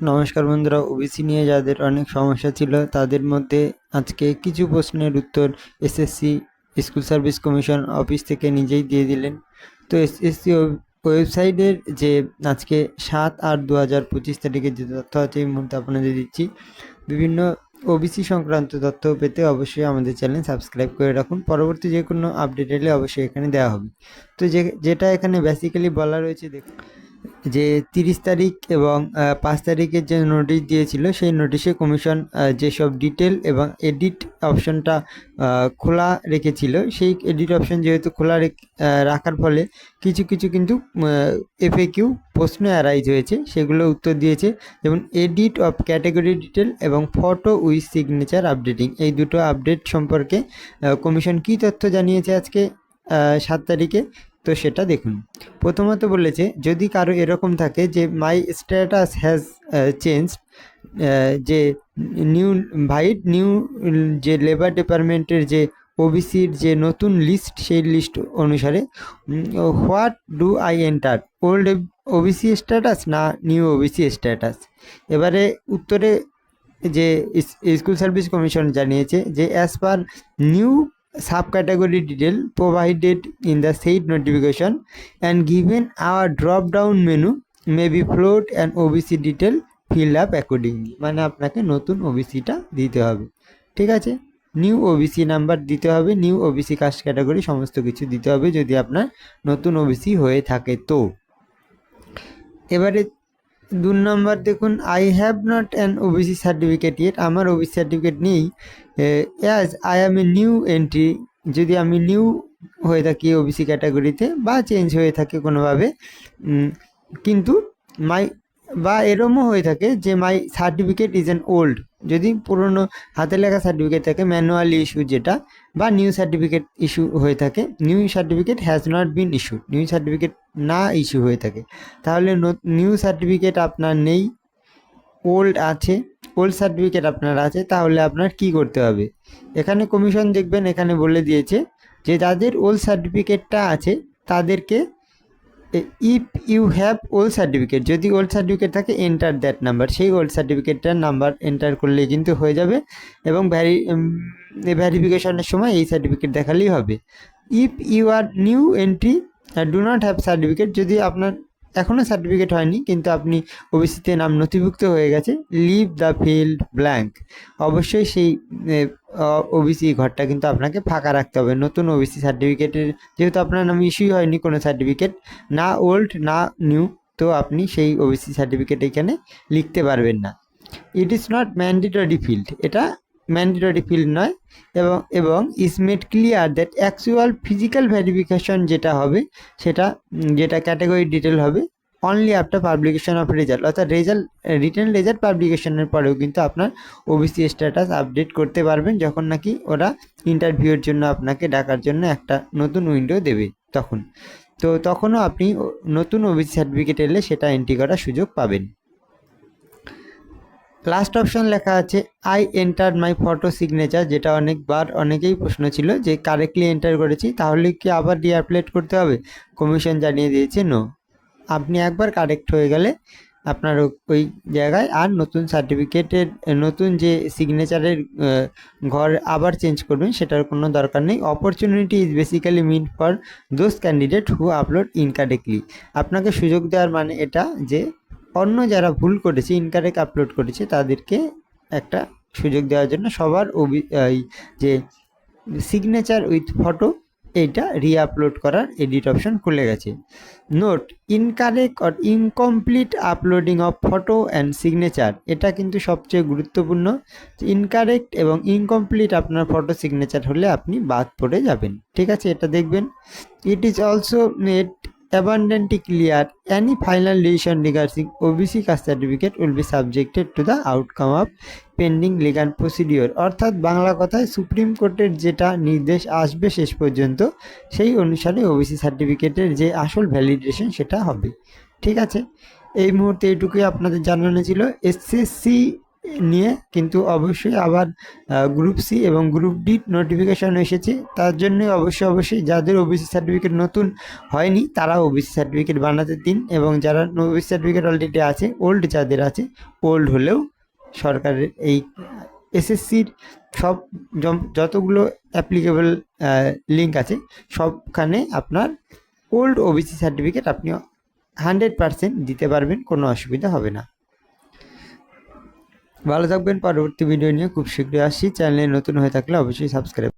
নমস্কার বন্ধুরা ওবিসি নিয়ে যাদের অনেক সমস্যা ছিল, তাদের মধ্যে আজকে কিছু প্রশ্নের উত্তর SSC school service commission office থেকে নিজেই দিয়ে দিলেন। তো এসএসসি ওয়েবসাইটের যে আজকে সাত আট দু হাজার পঁচিশ তারিখে যে তথ্য আছে, এই মুহূর্তে আপনাদের দিচ্ছি। বিভিন্ন ওবিসি সংক্রান্ত তথ্য পেতে অবশ্যই আমাদের চ্যানেল সাবস্ক্রাইব করে রাখুন। পরবর্তী যে কোনো আপডেট এলে অবশ্যই এখানে দেওয়া হবে। তো যে, যেটা এখানে বেসিক্যালি বলা রয়েছে, দেখুন। যে তিরিশ তারিখ এবং পাঁচ তারিখের যে নোটিশ দিয়েছিল, সেই নোটিশে কমিশন যেসব ডিটেল এবং এডিট অপশনটা খোলা রেখেছিল, সেই এডিট অপশন যেহেতু খোলা রাখার ফলে কিছু কিছু কিন্তু এফএকিউ প্রশ্ন অ্যারাইজ হয়েছে, সেগুলো উত্তর দিয়েছে। যেমন এডিট অফ ক্যাটাগরি ডিটেল এবং ফটো উইথ সিগনেচার আপডেটিং এই দুটো আপডেট সম্পর্কে কমিশন কী তথ্য জানিয়েছে আজকে সাত তারিখে? তো সেটা দেখুন। প্রথমত বলেছে, যদি কারও এরকম থাকে যে মাই স্ট্যাটাস হ্যাজ চেঞ্জ যে নিউ ভাইট নিউ যে লেবার ডিপার্টমেন্টের যে ওবিসির যে, নতুন লিস্ট সেই লিস্ট অনুসারে what do I enter? Old OBC status না নিউ ওবিসি স্ট্যাটাস? এবারে উত্তরে যে, স্কুল সার্ভিস কমিশন জানিয়েছে যে as per new subcategory detail provided in the said notification and given our drop down menu may be float and OBC detail fill up accordingly. মানে আপনাকে নতুন ওবিসিটা দিতে হবে। ঠিক আছে? নিউ ওবিসি নাম্বার দিতে হবে নিউ ওবিসি কাস্ট ক্যাটাগরি সমস্ত কিছু দিতে হবে যদি আপনার নতুন ওবিসি হয়ে থাকে তো। এবারে দু নম্বর দেখুন I have not an OBC certificate yet আমার ওবিসি সার্টিফিকেট নেই। As I am a new entry যদি আমি নিউ হয়ে থাকি ও ওবিসি ক্যাটাগরিতে বা চেঞ্জ হয়ে থাকে কোনোভাবে কিন্তু মাই বা এরমও হয়ে থাকে যে my certificate is an old যদি পুরনো, হাতে লেখা সার্টিফিকেট থাকে ম্যানুয়ালি ইস্যু যেটা, বা নিউ সার্টিফিকেট ইস্যু হয়ে থাকে new certificate has not been issue new certificate না ইস্যু হয়ে থাকে। তাহলে নিউ সার্টিফিকেট আপনার নেই ওল্ড আছে ওল্ড সার্টিফিকেট আপনার আছে, তাহলে আপনার কি করতে হবে? এখানে কমিশন দেখবেন, এখানে বলে দিয়েছে যে যাদের ওল্ড সার্টিফিকেটটা আছে, তাদেরকে if you have old certificate যদি ওল্ড সার্টিফিকেট থাকে এন্টার দ্যাট নাম্বার সেই ওল্ড সার্টিফিকেটটার নাম্বার এন্টার করলে কিন্তু হয়ে যাবে এবং ভ্যারি ভ্যারিফিকেশনের সময় এই সার্টিফিকেট দেখালেই হবে। If you are new entry do not have certificate যদি আপনার এখনও সার্টিফিকেট হয়নি, কিন্তু আপনি ওবিসিতে নাম নথিভুক্ত হয়ে গেছে লিভ দ্য ফিল্ড ব্ল্যাঙ্ক অবশ্যই সেই ওবিসি ঘরটা কিন্তু আপনাকে ফাঁকা রাখতে হবে। নতুন ওবিসি সার্টিফিকেটের যেহেতু আপনার নাম ইস্যুই হয়নি কোনো সার্টিফিকেট না ওল্ড না নিউ তো আপনি সেই ওবিসি সার্টিফিকেট এখানে লিখতে পারবেন না। It is not mandatory field এটা ম্যান্ডেটরি ফিল্ড নয় এবং এবং is made clear that actual physical verification যেটা হবে, সেটা যেটা ক্যাটাগরি ডিটেল হবে only after publication of result অর্থাৎ রেজাল্ট রিটার্ন রেজাল্ট পাবলিকেশনের পরেও কিন্তু আপনার ওবিসি স্ট্যাটাস আপডেট করতে পারবেন যখন নাকি ওরা ইন্টারভিউয়ের জন্য আপনাকে ডাকার জন্য একটা নতুন উইন্ডো দেবে তখন। তো তখনও আপনি নতুন ওবিসি সার্টিফিকেট এলে সেটা এন্ট্রি করার সুযোগ পাবেন। লাস্ট অপশন লেখা আছে I enter my photo signature যেটা অনেকবার অনেকেই প্রশ্ন ছিল যে কারেক্টলি এন্টার করেছি, তাহলে কি আবার রিঅ্যাপ্লেট করতে হবে? কমিশন জানিয়ে দিয়েছে নো আপনি একবার কারেক্ট হয়ে গেলে আপনার ওই জায়গায় আর নতুন সার্টিফিকেটের নতুন যে সিগনেচারের ঘর আবার চেঞ্জ করবেন, সেটার কোনো দরকার নেই। Opportunity is basically mean for those candidate who upload incorrectly আপনাকে সুযোগ দেওয়ার মানে এটা যে অন্য যারা ভুল করেছে ইনকারেক্ট আপলোড করেছে, তাদেরকে একটা সুযোগ দেওয়ার জন্য সবার অভি যে সিগনেচার উইথ ফটো এইটা রিআপলোড করার এডিট অপশন খুলে গেছে। Note incorrect or incomplete uploading of photo and signature এটা কিন্তু সবচেয়ে গুরুত্বপূর্ণ। ইনকারেক্ট এবং ইনকমপ্লিট আপনার ফটো সিগনেচার হলে আপনি বাদ পড়ে যাবেন। ঠিক আছে, এটা দেখবেন। It is also made abundantly clear any final decision regarding OBC caste certificate will be subjected to the outcome of pending legal procedure অর্থাৎ বাংলা কথায় সুপ্রিম কোর্টের যেটা নির্দেশ আসবে শেষ পর্যন্ত সেই অনুসারে ওবিসি সার্টিফিকেটের যে আসল ভ্যালিডেশন সেটা হবে ঠিক আছে এই মুহূর্তে এইটুকুই আপনাদের জানানো ছিল এসএসসি নিয়ে কিন্তু অবশ্যই আবার গ্রুপ সি এবং গ্রুপ ডি নোটিফিকেশান এসেছে। তার জন্য অবশ্যই অবশ্যই যাদের ওবিসি সার্টিফিকেট নতুন হয়নি তারা ওবিসি সার্টিফিকেট বানাতে দিন এবং যারা ওবিসি সার্টিফিকেট অলরেডি আছে ওল্ড যাদের আছে ওল্ড হলেও সরকারের এই এসএসসির সব যতগুলো অ্যাপ্লিকেবল লিঙ্ক আছে, সবখানে আপনার ওল্ড ওবিসি সার্টিফিকেট আপনি হান্ড্রেড পারসেন্ট দিতে পারবেন, কোনো অসুবিধা হবে না। ভালো থাকবেন পরবর্তী ভিডিও নিয়ে খুব শীঘ্রই আসছি চ্যানেলে নতুন হয়ে থাকলে অবশ্যই সাবস্ক্রাইব